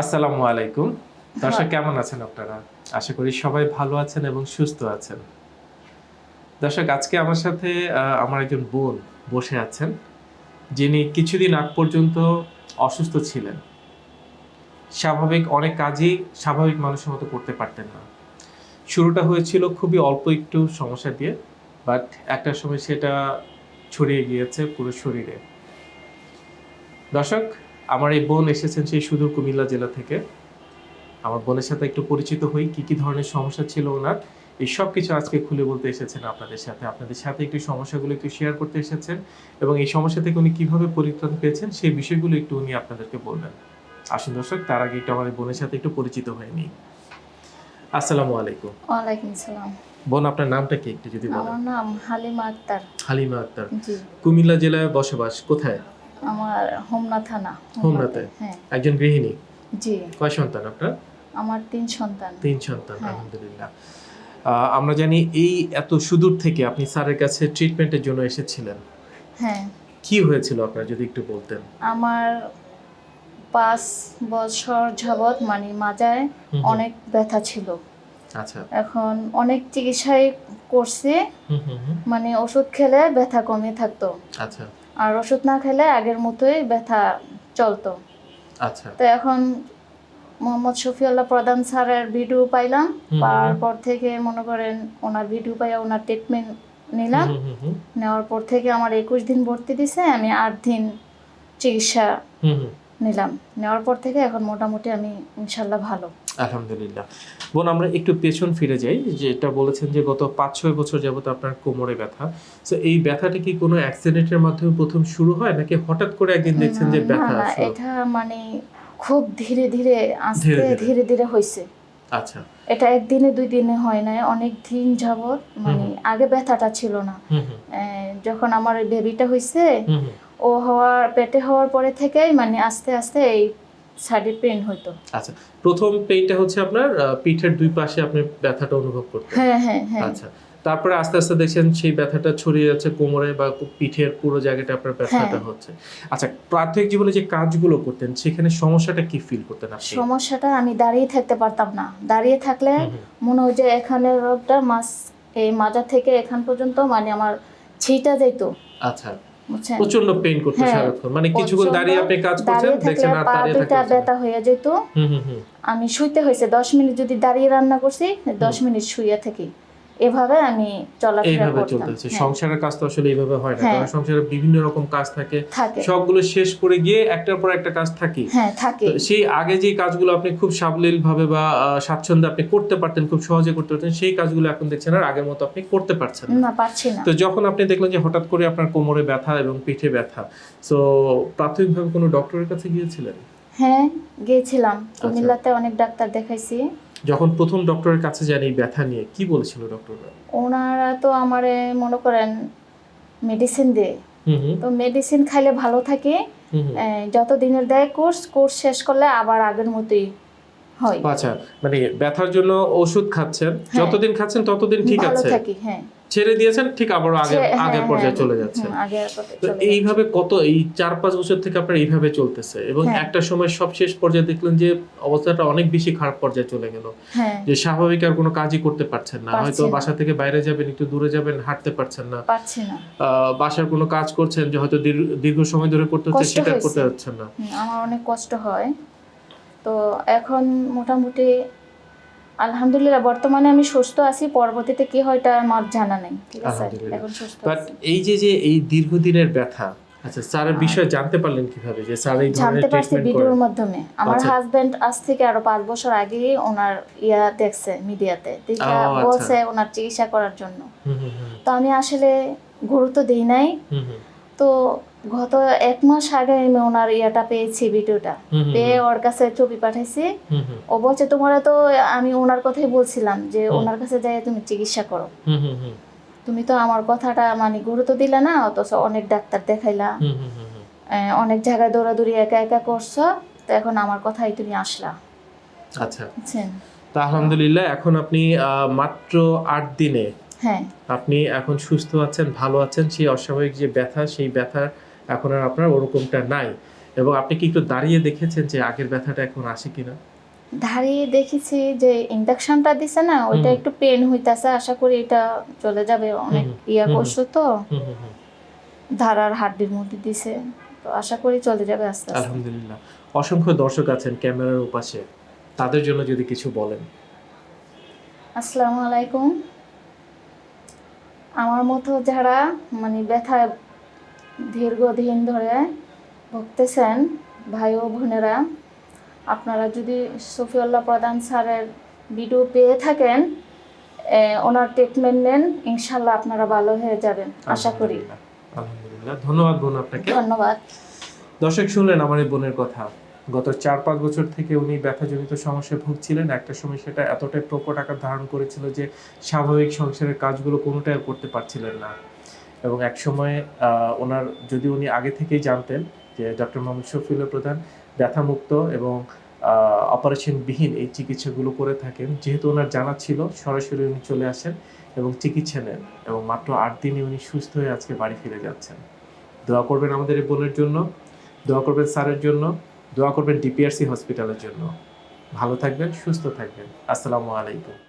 আসসালামু আলাইকুম। দর্শক কেমন আছেন আপনারা? আশা করি সবাই ভালো আছেন এবং সুস্থ আছেন। দর্শক আজকে আমার সাথে আমার একজন বোন বসে আছেন যিনি কিছুদিন আগ পর্যন্ত অসুস্থ ছিলেন। স্বাভাবিক অনেক কাজই স্বাভাবিক মানুষের মতো করতে পারতেন না। শুরুটা হয়েছিল খুবই অল্প একটু সমস্যা দিয়ে বাট একটা সময় সেটা ছড়িয়ে গিয়েছে পুরো শরীরে। দর্শক আমার এই বোন এসেছেন সেই সুদূর কুমিল্লা জেলা থেকে। আমার বোনের সাথে একটু পরিচিত হই কি কি ধরনের সমস্যা ছিল ওনার? এই সব কিছু আজকে খুলে বলতে এসেছেন আপনাদের সাথে। আপনাদের সাথে একটু সমস্যাগুলো একটু শেয়ার করতে এসেছেন এবং এই সমস্যা থেকে উনি কীভাবে পরিত্রাণ পেয়েছেন সেই বিষয়গুলো একটু উনি আপনাদেরকে বলবেন। আসুন দর্শক তার আগে একটু আমার বোনের সাথে একটু পরিচিত হয়ে নিই। আসসালামু আলাইকুম। ওয়ালাইকুম সালাম। বোন আপনার নামটা কি একটু যদি বলেন? আমার নাম হালিমা আক্তার। হালিমা আক্তার। জি। কুমিল্লা জেলায় বসবাস কোথায়? আমার হোমনা থানা। হোমনাতে? হ্যাঁ। একজন গৃহিণী? জি। কয় সন্তান আপনার? আমার তিন সন্তান। তিন সন্তান হ্যাঁ। আলহামদুলিল্লাহ। আমরা জানি এই এত সুদূর থেকে আপনি স্যারের কাছে ট্রিটমেন্টের জন্য এসেছিলেন। হ্যাঁ। কি হয়েছিল আপনার যদি একটু বলতেন? আমার পাঁচ বছর যাবৎ মানে মাজায়। অনেক ব্যথা ছিল। আচ্ছা। এখন অনেক চিকিৎসাই করছি। মানে ওষুধ খেলে ব্যথা কমে থাকতো। আচ্ছা। আর ওষুধ না খেলে আগের মতোই ব্যথা চলতো আচ্ছা তো এখন মোহাম্মদ শফিউল্লাহ প্রধান স্যারের ভিডিও পাইলাম। পাওয়ার পর থেকে মনে করেন ওনার ভিডিও পাই ওনার ট্রিটমেন্ট নিলাম। নেওয়ার পর থেকে আমার একুশ দিন ভর্তি দিছে আমি আট দিন চিকিৎসা। নিলাম। নেওয়ার পর থেকে এখন মোটামুটি আমি ইনশাল্লাহ ভালো। আলহামদুলিল্লাহ। বোন আমরা একটু পেছন ফিরে যাই যেটা বলেছেন যে গত পাঁচ ছয় বছর যাবত আপনার কোমরে ব্যথা। তো এই ব্যথাটা কি কোনো অ্যাক্সিডেন্টের মাধ্যমে প্রথম শুরু হয় নাকি হঠাৎ করে একদিন দেখছেন যে ব্যথা এটা মানে খুব ধীরে ধীরে আস্তে ধীরে ধীরে। হয়েছে আচ্ছা। এটা একদিনে দুই দিনে হয় না অনেক দিন যাবত মানে আগে ব্যথাটা ছিল না। যখন আমার বেবিটা হয়েছে। ও হওয়ার পেটে হওয়ার পরে থেকেই মানে আস্তে আস্তে এই সাইডে পেন হতো আচ্ছা প্রথম পেইনটা হচ্ছে আপনার পিঠের দুই পাশে আপনি ব্যথাটা অনুভব করতেন। হ্যাঁ হ্যাঁ হ্যাঁ। আচ্ছা তারপরে আস্তে আস্তে দেখছেন সেই ব্যথাটা ছড়িয়ে যাচ্ছে কোমরে বা পিঠের পুরো জায়গাটা আপনার ব্যথাটা হ্যাঁ। হচ্ছে। আচ্ছা প্রাথমিক জীবনে যে কাজগুলো করতেন সেখানে সমস্যাটা কি ফিল করতেন আপনি? সমস্যাটা আমি দাঁড়িয়ে থাকতে পারতাম না। দাঁড়িয়ে থাকলে। মনে হয় যে এখানে রোগটা মাছ এই মাজা থেকে এখান পর্যন্ত মানে আমার ছিটা যেত আচ্ছা। প্রচণ্ড পেইন করতো সারাক্ষণ। মানে কিছুক্ষণ দাঁড়িয়ে আপনি কাজ করছেন দেখছেন আর দাঁড়িয়ে থাকতে ব্যথা হয়ে যেত। আমি শুইতে হয়েছে দশ মিনিট যদি দাঁড়িয়ে রান্না করছি দশ মিনিট শুয়ে থাকি। এভাবে আমি চলাফেরা করতাম। চলতেছে। হ্যাঁ, সংসারের কাজ তো আসলে এইভাবে হয় না হ্যাঁ। কারণ সংসারে বিভিন্ন রকম কাজ থাকে। সবগুলো শেষ করে গিয়ে একটার পর একটা কাজ থাকি। হ্যাঁ থাকে। তো সেই আগে যে কাজগুলো আপনি খুব সাবলীল ভাবে বা স্বাচ্ছন্দ্যে আপনি করতে পারতেন খুব সহজে করতে পারতেন সেই কাজগুলো এখন দেখছেন আর আগের মতো আপনি করতে পারছেন না। না পারছি না। তো যখন আপনি দেখলেন যে হঠাৎ করে আপনার কোমরে ব্যথা এবং পিঠে ব্যথা তো প্রাথমিকভাবে কোনো ডক্টরের কাছে গিয়েছিলেন? হ্যাঁ গিয়েছিলাম। আচ্ছা। কুমিল্লাতে অনেক ডাক্তার দেখাইছি। যখন প্রথম ডক্টরের কাছে যান এই ব্যথা নিয়ে কি বলেছিল ডক্টররা? ওনারা তো আমারে মনে করেন মেডিসিন দেয়। তো মেডিসিন খাইলে ভালো থাকে। যত দিনের দেয় কোর্স কোর্স শেষ করলে আবার আগের মতোই হয়। আচ্ছা মানে ব্যথার জন্য ওষুধ খাচ্ছেন। হ্যাঁ। যতদিন খাচ্ছেন ততদিন ঠিক আছে। ভালো থাকি হ্যাঁ। ছেড়ে দিয়েছেন ঠিক আবার আগে হ্যাঁ, আগের হ্যাঁ, পর্যায়ে চলে পর্যায়ে তো যাচ্ছে। এইভাবে কত এই চার পাঁচ বছর থেকে আপনার এইভাবে চলতেছে এবং হ্যাঁ। একটা সময় সব শেষ পর্যায়ে দেখলেন যে অবস্থাটা অনেক বেশি খারাপ পর্যায়ে চলে গেল। হ্যাঁ। যে স্বাভাবিক আর কোনো কাজই করতে পারছেন না। হয়তো বাসা থেকে বাইরে যাবেন একটু দূরে যাবেন হাঁটতে পারছেন না। বাসার কোনো কাজ করছেন যে হয়তো দীর্ঘ- দীর্ঘ সময় ধরে করতে হচ্ছে সেটা করতে পারছেন না। আমার অনেক কষ্ট হয়। তো এখন মোটামুটি আলহামদুলিল্লাহ বর্তমানে আমি সুস্থ আছি পরবর্তীতে কি হয় এটা আমার জানা নেই। ঠিক আছে এখন সুস্থ বাট এই যে যে এই দীর্ঘদিনের ব্যথা আচ্ছা স্যারের বিষয়ে জানতে পারলেন কীভাবে যে স্যার এই ধরনের জানতে পারছি ট্রিটমেন্ট ভিডিওর মাধ্যমে। আমার আচ্ছা। হাজবেন্ড আজ থেকে আরও পাঁচ বছর আগে ওনার ইয়া দেখছে মিডিয়াতে ও, আচ্ছা। বলছে ওনার চিকিৎসা করার জন্য। হুম হুম হুম, তো আমি আসলে গুরুত্ব দিই নাই। হুম হুম, তো গত এক মাস আগে আমি ওনার ইয়াটা পেয়েছি ভিডিওটা। পেয়ে ওর কাছে ছবি পাঠাইছি। ও বলছে তোমার তো আমি ওনার কথাই বলছিলাম যে ওনার কাছে যাই তুমি চিকিৎসা করো। তুমি তো আমার কথাটা মানে গুরুত্ব দিলে না অথচ অনেক ডাক্তার দেখাইলা। অনেক জায়গায় দৌড়াদৌড়ি একা একা করছ তো এখন আমার কথাই তুমি আসলা। আচ্ছা। তা আলহামদুলিল্লাহ এখন আপনি মাত্র আট দিনে হ্যাঁ। আপনি এখন সুস্থ আছেন ভালো আছেন সেই অস্বাভাবিক যে ব্যথা সেই ব্যথা এখন আর আপনার ওরকমটা নাই। এবং আপনি কি একটু দাঁড়িয়ে দেখেছেন যে আগের ব্যথাটা এখন আসে কিনা? দাঁড়িয়ে দেখেছি যে ইঞ্জেকশনটা দিছে না ওইটা একটু পেন হইতাছে আশা করি এটা চলে যাবে। অনেক ইয়া করছ তো ধারার হাড্ডির মধ্যে দিছে। তো আশা করি চলে যাবে আস্তে আস্তে। আলহামদুলিল্লাহ। অসংখ্য দর্শক আছেন ক্যামেরার উপাশে তাদের জন্য যদি কিছু বলেন। আসসালামু আলাইকুম। আমার মতো যারা মানে ব্যথায় দীর্ঘদিন ধরে ভুগতেছেন ভাই ও বোনেরা। আপনারা যদি সফিউল্লাহ প্রধান স্যারের ভিডিও পেয়ে থাকেন ওনার ট্রিটমেন্ট নেন ইনশাল্লাহ আপনারা ভালো হয়ে যাবেন। আশা করি। আলহামদুলিল্লাহ। ধন্যবাদ বোন আপনাকে। ধন্যবাদ। দর্শক শুনলেন আমার এই বোনের কথা। গত চার পাঁচ বছর থেকে উনি ব্যথাজনিত সমস্যায় ভুগছিলেন। একটা সময় সেটা এতটাই প্রকট আকার ধারণ করেছিল যে স্বাভাবিক সংসারের কাজগুলো কোনোটাই করতে পারছিলেন না। এবং এক সময় ওনার যদি উনি আগে থেকেই জানতেন যে ডক্টর মোহাম্মদ শফিউল্লাহ প্রধান ব্যথামুক্ত এবং অপারেশন বিহীন এই চিকিৎসাগুলো করে থাকেন। যেহেতু ওনার জানা ছিল, সরাসরি উনি চলে আসেন এবং চিকিৎসা নেন এবং মাত্র আট দিনে উনি সুস্থ হয়ে আজকে বাড়ি ফিরে যাচ্ছেন। দোয়া করবেন আমাদের এই বোনের জন্য, দোয়া করবেন স্যারের জন্য, দোয়া করবেন ডিপিআরসি হসপিটালের জন্য। ভালো থাকবেন, সুস্থ থাকবেন। আসসালামু আলাইকুম।